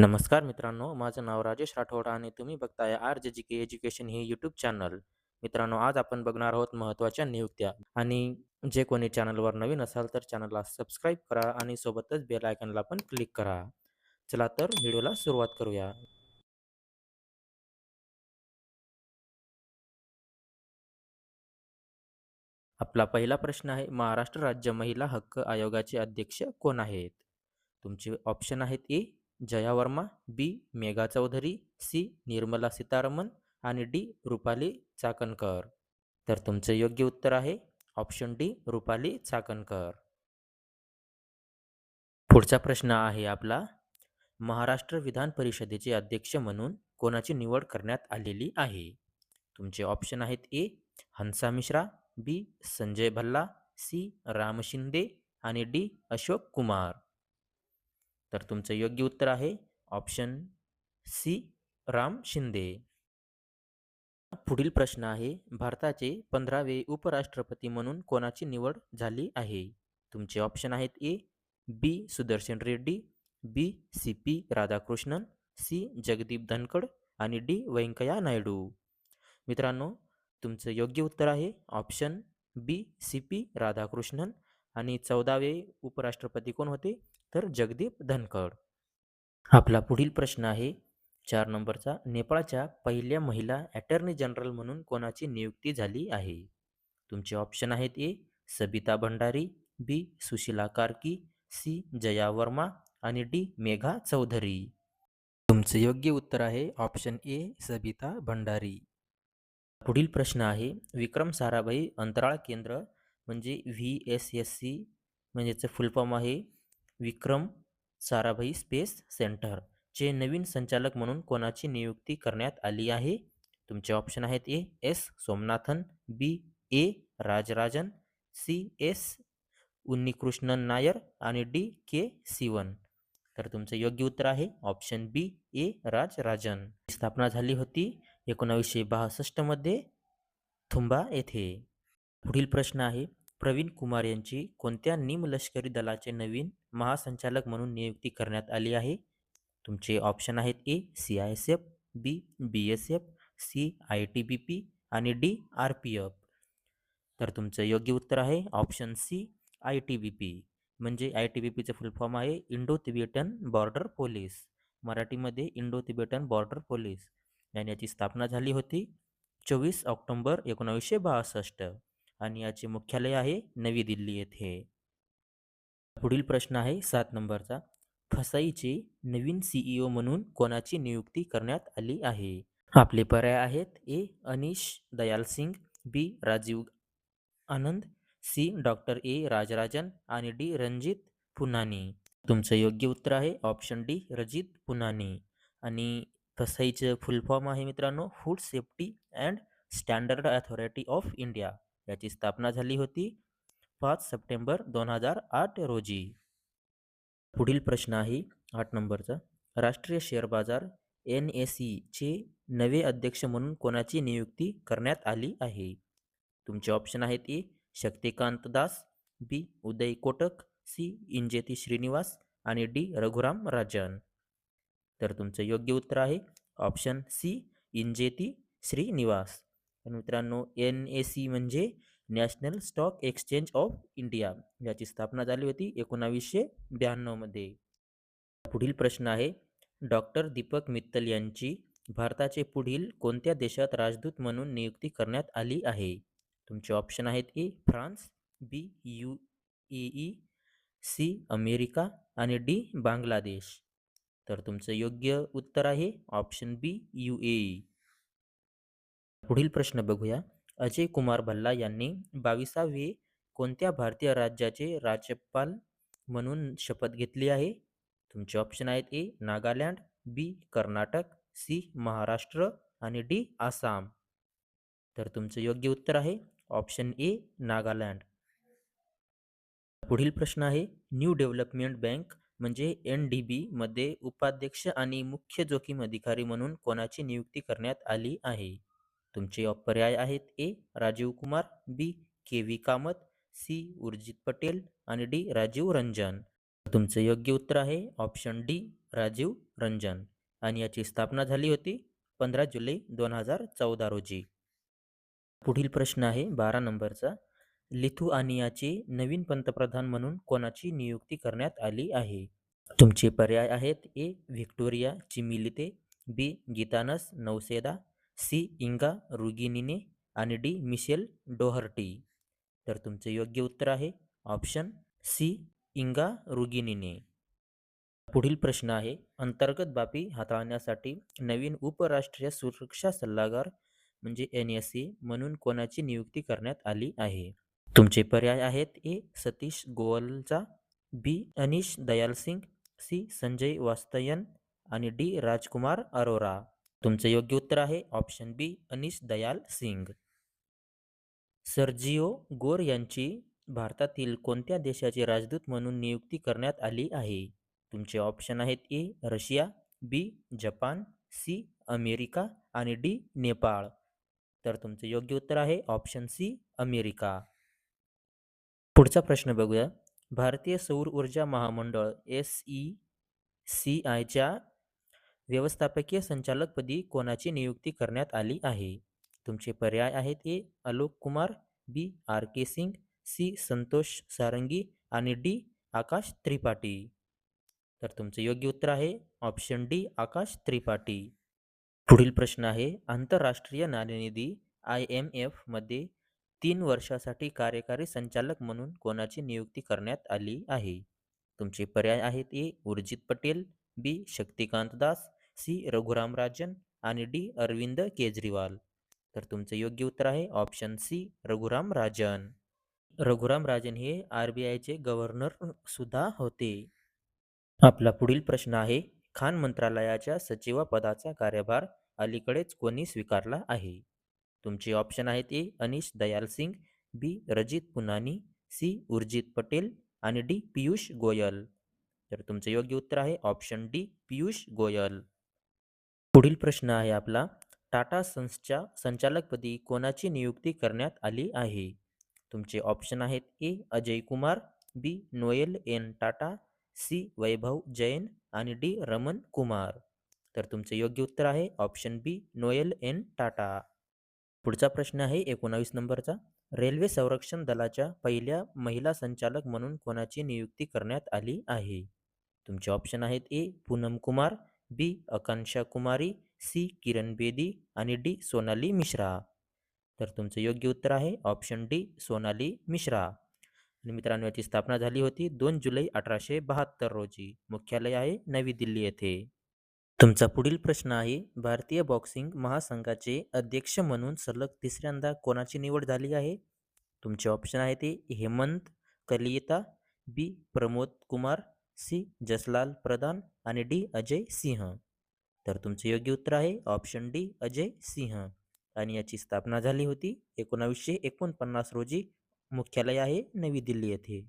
नमस्कार मित्रांनो, माझं नाव राजेश राठोड आणि तुम्ही बघताय R J G K education हे यूट्यूब चॅनल. मित्रांनो, आज आपण बघणार आहोत महत्त्वाच्या नियुक्त्या आणि जे कोणी चॅनलवर नवीन असाल तर चॅनलला सबस्क्राईब करा आणि सोबतच बेल आयकनला पण क्लिक करा. चला तर व्हिडिओला सुरुवात करूया. आपला पहिला प्रश्न आहे, महाराष्ट्र राज्य महिला हक्क आयोगाचे अध्यक्ष कोण आहेत? तुमचे ऑप्शन आहेत A. Jaya Verma, B. Megha Chaudhary, C. Nirmala Sitharaman आणि डी. रुपाली चाकणकर. तर तुमचं योग्य उत्तर आहे ऑप्शन डी. रुपाली चाकणकर. पुढचा प्रश्न आहे आपला, महाराष्ट्र विधान परिषदेचे अध्यक्ष म्हणून कोणाची निवड करण्यात आलेली आहे? तुमचे ऑप्शन आहेत A. Hansa Mishra, B. Sanjay Bhalla, C. Ram Shinde आणि डी. अशोक कुमार. तर तुमचं योग्य उत्तर आहे ऑप्शन सी. राम शिंदे. पुढील प्रश्न आहे, भारताचे पंधरावे उपराष्ट्रपती म्हणून कोणाची निवड झाली आहे? तुमचे ऑप्शन आहेत A. B. Sudarshan Reddy, B. C. P. Radhakrishnan, C. Jagdeep Dhankhar आणि डी. व्यंकय्या नायडू. मित्रांनो, तुमचं योग्य उत्तर आहे option B. C. P. Radhakrishnan आणि चौदावे उपराष्ट्रपती कोण होते? तर जगदीप धनखड. आपला पुढील प्रश्न आहे चार नंबरचा, नेपाळच्या पहिल्या महिला अटर्नी जनरल म्हणून कोणाची नियुक्ती झाली आहे? तुमचे ऑप्शन आहेत A. Sabita Bhandari, B. Sushila Karki, C. Jaya Verma आणि डी. मेघा चौधरी. तुमचं योग्य उत्तर आहे ऑप्शन ए. सबिता भंडारी. पुढील प्रश्न आहे, विक्रम साराभाई अंतराळ केंद्र म्हणजे व्ही एस एस सी म्हणजेच फुलफॉर्म फुल फॉर्म आहे विक्रम साराभाई स्पेस सेंटर चे नवीन संचालक म्हणून कोणाची नियुक्ती करण्यात आली आहे? तुमचे ऑप्शन आहेत A. S. Somanathan, B. A. Rajarajan, C. S. Unnikrishnan Nair आणि डी. के. सिवन. तर तुमचं योग्य उत्तर आहे ऑप्शन बी. ए. राजराजन. स्थापना झाली होती एकोणावीसशे बासष्टमध्ये थुंबा येथे. पुढील प्रश्न आहे, प्रवीण कुमार यांची कोणत्या निमलष्करी दलाचे नवीन महासंचालक म्हणून नियुक्ती करण्यात आली आहे? तुमचे ऑप्शन आहेत A. C. I. S. F, B. B. S. F, C. I. T. B. P आणि डी. आर. पी. एफ. तर तुमचं योग्य उत्तर आहे option C. I. T. B. P. म्हणजे आय. टी. बी. पीचं फुल फॉर्म आहे इंडो तिबेटन बॉर्डर पोलीस. मराठीमध्ये इंडो तिबेटन बॉर्डर पोलीस आणि याची स्थापना झाली होती चोवीस ऑक्टोंबर एकोणावीसशे बासष्ट आणि याचे मुख्यालय आहे नवी दिल्ली येथे. पुढील प्रश्न आहे सात नंबरचा, फसाईचे नवीन सीईओ म्हणून कोणाची नियुक्ती करण्यात आली आहे? आपले पर्याय आहेत A. Anish Dayal Singh, B. Rajiv Anand, C. Doctor A. Rajarajan आणि डी. रणजित पुनानी. तुमचं योग्य उत्तर आहे ऑप्शन डी. रजित पुनानी आणि फसाईचं फुल फॉर्म आहे मित्रांनो food safety and standard authority of India. याची स्थापना झाली होती पाच सप्टेंबर दोन हजार आठ रोजी. पुढील प्रश्न आहे आठ नंबरचा, राष्ट्रीय शेअर बाजार एन एस सीचे नवे अध्यक्ष म्हणून कोणाची नियुक्ती करण्यात आली आहे? तुमचे ऑप्शन आहेत A. Shaktikanta Das, B. Uday Kotak, C. Injeti Srinivas आणि डी. रघुराम राजन. तर तुमचं योग्य उत्तर आहे ऑप्शन सी. इंजेती श्रीनिवास. तर मित्रांनो एन ए सी म्हणजे national stock exchange of India याची स्थापना झाली होती एकोणावीसशे ब्याण्णवमध्ये पुढील प्रश्न आहे, डॉक्टर दीपक मित्तल यांची भारताचे पुढील कोणत्या देशात राजदूत म्हणून नियुक्ती करण्यात आली आहे? तुमचे ऑप्शन आहेत A. France, B. U A E C. America आणि डी. बांगलादेश. तर तुमचं योग्य उत्तर आहे option B. U A E पुढील प्रश्न बघूया, अजय कुमार भल्ला यांनी बाविसावे कोणत्या भारतीय राज्याचे राज्यपाल म्हणून शपथ घेतली आहे? तुमचे ऑप्शन आहेत A. Nagaland, B. Karnataka, C. Maharashtra आणि डी. आसाम. तर तुमचं योग्य उत्तर आहे ऑप्शन ए. नागालँड. पुढील प्रश्न आहे, न्यू डेव्हलपमेंट बँक म्हणजे एन डी बीमध्ये उपाध्यक्ष आणि मुख्य जोखीम अधिकारी म्हणून कोणाची नियुक्ती करण्यात आली आहे? तुमचे पर्याय आहेत A. Rajiv Kumar, B. K. V. Kamath, C. Urjit Patel आणि डी. राजीव रंजन. तुमचं योग्य उत्तर आहे ऑप्शन डी. राजीव रंजन आणि याची स्थापना झाली होती पंधरा जुलै दोन हजार चौदा रोजी पुढील प्रश्न आहे बारा नंबरचा लिथुआनियाचे नवीन पंतप्रधान म्हणून कोणाची नियुक्ती करण्यात आली आहे तुमचे पर्याय आहेत A Victoria Cmilyte B Gitanas Nauseda C. Inga Ruginiene आणि डी. Michelle Doherty. तर तुमचे योग्य उत्तर आहे. Option C. इंगा रुगिनीने. पुढील प्रश्न आहे. अंतर्गत बाबी हाताळण्यासाठी नवीन उपराष्ट्रीय सुरक्षा सल्लागार म्हणजे एन एस सी म्हणून कोणाची नियुक्ती करण्यात आली आहे? तुमचे पर्याय आहेत A. Satish Golcha B. Anish Dayal Singh C. Sanjay वास्तयन आणि डी. राजकुमार अरोरा. तुमचं योग्य उत्तर आहे. Option B Anish Dayal Singh. Sergio Gor यांची भारतातील कोणत्या देशाचे राजदूत म्हणून नियुक्ती करण्यात आली आहे? तुमचे ऑप्शन आहेत A Russia B Japan C America आणि डी नेपाळ. तर तुमचं योग्य उत्तर आहे. Option C America. पुढचा प्रश्न बघूया. भारतीय सौर ऊर्जा महामंडळ एस ई सी आयच्या व्यवस्थापकीय संचालकपदी कोणाची नियुक्ती करण्यात आली आहे? तुमचे पर्याय आहेत A. Alok Kumar B. R. K. Singh C. Santosh Sarangi आणि डी. आकाश त्रिपाठी. तर तुमचे योग्य उत्तर आहे ऑप्शन डी आकाश त्रिपाठी. पुढील प्रश्न आहे आंतरराष्ट्रीय नाणेनिधी आय एम एफमध्ये तीन वर्षासाठी कार्यकारी संचालक म्हणून कोणाची नियुक्ती करण्यात आली आहे? तुमचे पर्याय आहेत A. Urjit Patel B. Shaktikanta Das C. Raghuram Rajan आणि डी. अरविंद केजरीवाल. तर तुमचं योग्य उत्तर आहे ऑप्शन सी. रघुराम राजन रघुराम राजन हे आर बी आयचे गव्हर्नर सुद्धा होते. आपला पुढील प्रश्न आहे खान मंत्रालयाच्या सचिवपदाचा कार्यभार अलीकडेच कोणी स्वीकारला आहे? तुमचे ऑप्शन आहेत A. Anish Dayal Singh B. Rajit Punhani C. Urjit Patel आणि डी. पियुष गोयल. तर तुमचं योग्य उत्तर आहे ऑप्शन डी. पियुष गोयल. पुढील प्रश्न आहे आपला. टाटा सन्सच्या संचालकपदी कोणाची नियुक्ती करण्यात आली आहे? तुमचे ऑप्शन आहेत A Ajay Kumar B Noel N Tata C Vaibhav Jain आणि डी रमन कुमार. तर तुमचे योग्य उत्तर आहे option B Noel N Tata. पुढचा प्रश्न आहे एकोणावीस नंबरचा. रेल्वे संरक्षण दलाच्या पहिल्या महिला संचालक म्हणून कोणाची नियुक्ती करण्यात आली आहे? तुमचे ऑप्शन आहेत A Poonam Kumar B Akanksha Kumari C. Kiran Bedi आणि डी. सोनाली मिश्रा. तर तुमचं योग्य उत्तर आहे ऑप्शन डी. सोनाली मिश्रा. आणि मित्रांनो याची स्थापना झाली होती दोन जुलै अठराशे बहात्तर रोजी. मुख्यालय आहे नवी दिल्ली येथे. तुमचा पुढील प्रश्न आहे भारतीय बॉक्सिंग महासंघाचे अध्यक्ष म्हणून सलग तिसऱ्यांदा कोणाची निवड झाली आहे? तुमचे ऑप्शन आहे ते हेमंत कलियता बी. प्रमोद कुमार सी. जसलाल प्रधान आणि डी. अजय सिंह. तर तुमचं योग्य उत्तर आहे ऑप्शन डी. अजय सिंह. आणि याची स्थापना झाली होती एकोणावीसशे एकोणपन्नास रोजी. मुख्यालय आहे नवी दिल्ली येथे.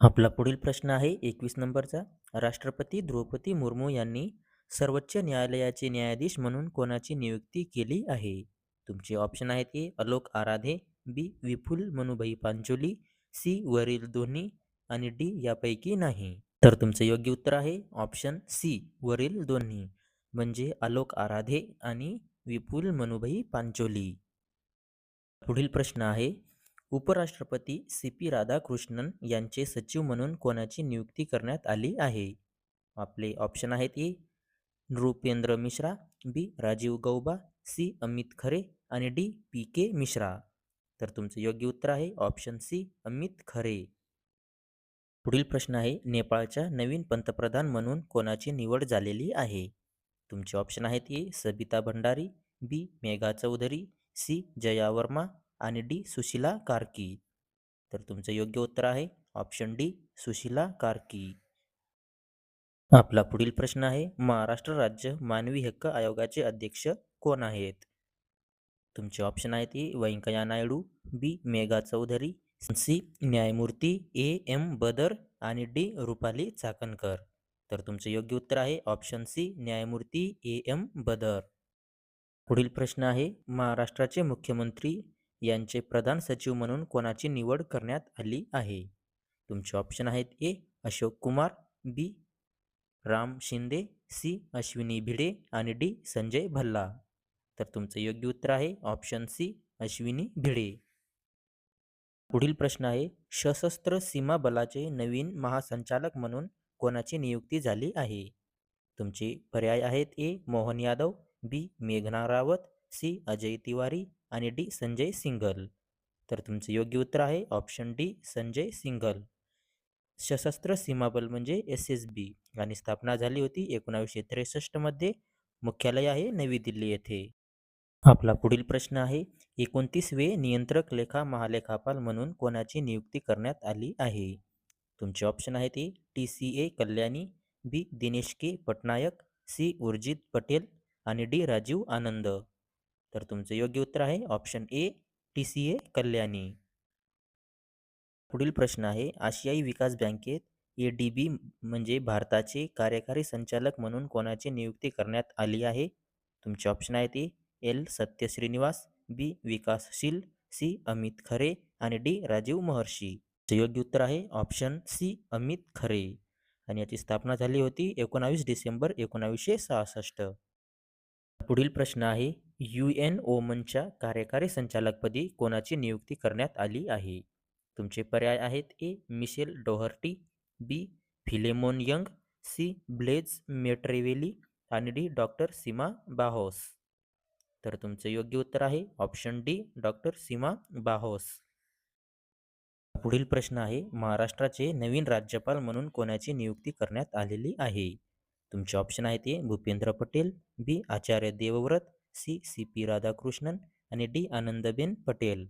आपला पुढील प्रश्न आहे एकवीस नंबरचा. राष्ट्रपती द्रौपदी मुर्मू यांनी सर्वोच्च न्यायालयाचे न्यायाधीश म्हणून कोणाची नियुक्ती केली आहे? तुमचे ऑप्शन आहेत A. Alok Aradhe B. Vipul Manubhai Pancholi C. वरील दोन्ही आणि डी. यापैकी नाही. तर तुमचं योग्य उत्तर आहे. ऑप्शन सी वरील दोन्ही. म्हणजे आलोक आराधे आणि विपुल मनुभाई पांचोली. पुढील प्रश्न आहे. उपराष्ट्रपती सी पी राधाकृष्णन यांचे सचिव म्हणून कोणाची नियुक्ती करण्यात आली आहे? आपले ऑप्शन आहेत A Nripendra Mishra B Rajiv Gauba C Amit Khare आणि डी पी के मिश्रा. तर तुमचं योग्य उत्तर आहे. ऑप्शन सी अमित खरे. पुढील प्रश्न आहे नेपाळच्या नवीन पंतप्रधान म्हणून कोणाची निवड झालेली आहे? तुमचे ऑप्शन आहेत A Sabita Bhandari B Megha Chaudhary C Jaya Verma आणि डी सुशिला कार्की. तर तुमचं योग्य उत्तर आहे ऑप्शन डी सुशिला कार्की. आपला पुढील प्रश्न आहे महाराष्ट्र राज्य मानवी हक्क आयोगाचे अध्यक्ष कोण आहेत? तुमचे ऑप्शन आहेत A Venkaiah Naidu B Megha Chaudhary C. न्यायमूर्ती ए. एम. बदर आणि डी. रुपाली चाकणकर. तर तुमचे योग्य उत्तर आहे ऑप्शन सी न्यायमूर्ती ए. एम. बदर. पुढील प्रश्न आहे महाराष्ट्राचे मुख्यमंत्री यांचे प्रधान सचिव म्हणून कोणाची निवड करण्यात आली आहे? तुमचे ऑप्शन आहेत A. Ashok Kumar B. Ram Shinde C. Ashwini Bhide आणि डी. संजय भल्ला. तर तुमचं योग्य उत्तर आहे ऑप्शन सी अश्विनी भिडे. पुढील प्रश्न आहे सशस्त्र सीमा बलाचे नवीन महासंचालक म्हणून कोणाची नियुक्ती झाली आहे? तुमचे पर्याय आहेत ए मोहन यादव बी मेघना रावत सी अजय तिवारी आणि डी संजय सिंगल तर तुमचं योग्य उत्तर आहे ऑप्शन डी संजय सिंगल सशस्त्र सीमा बल म्हणजे एस एस बी आणि स्थापना झाली होती एकोणावीसशे त्रेसष्टमध्ये मुख्यालय आहे नवी दिल्ली येथे. आपला पुढील प्रश्न आहे एकोणतीसवे नियंत्रक लेखा महालेखापाल म्हणून कोणाची नियुक्ती करण्यात आली आहे? तुमचे ऑप्शन आहे ते T C A Kalyani B Dinesh K Patnaik C Urjit Patel आणि डी राजीव आनंद. तर तुमचं योग्य उत्तर आहे option A T C A Kalyani. पुढील प्रश्न आहे आशियाई विकास बँकेत ए डी बी म्हणजे भारताचे कार्यकारी संचालक म्हणून कोणाची नियुक्ती करण्यात आली आहे? तुमचे ऑप्शन आहे ते L Satya Srinivas B. Vikas Sheel C. Amit Khare आणि डी. राजीव महर्षी. योग्य उत्तर आहे ऑप्शन सी. अमित खरे. आणि याची स्थापना झाली होती एकोणावीस डिसेंबर एकोणावीसशे सहासष्ट. पुढील प्रश्न आहे यू एन ओमनच्या कार्यकारी संचालकपदी कोणाची नियुक्ती करण्यात आली आहे? तुमचे पर्याय आहेत A. Michelle Doherty B. Philemon Young C. Blaise Metreweli आणि डी. Doctor Sima बाहोस. तर तुमचं योग्य उत्तर आहे. Option D doctor Sima Bahous. पुढील प्रश्न आहे महाराष्ट्राचे नवीन राज्यपाल म्हणून कोणाची नियुक्ती करण्यात आलेली आहे? तुमचे ऑप्शन आहेत A Bhupendra Patel B Acharya Devvrat C C P Radhakrishnan आणि डी आनंदबेन पटेल.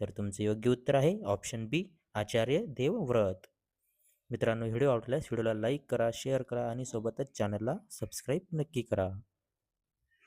तर तुमचे योग्य उत्तर आहे ऑप्शन बी आचार्य देवव्रत. मित्रांनो व्हिडिओ आवडल्यास व्हिडिओला लाईक करा शेअर करा आणि सोबतच चॅनलला सबस्क्राईब नक्की करा.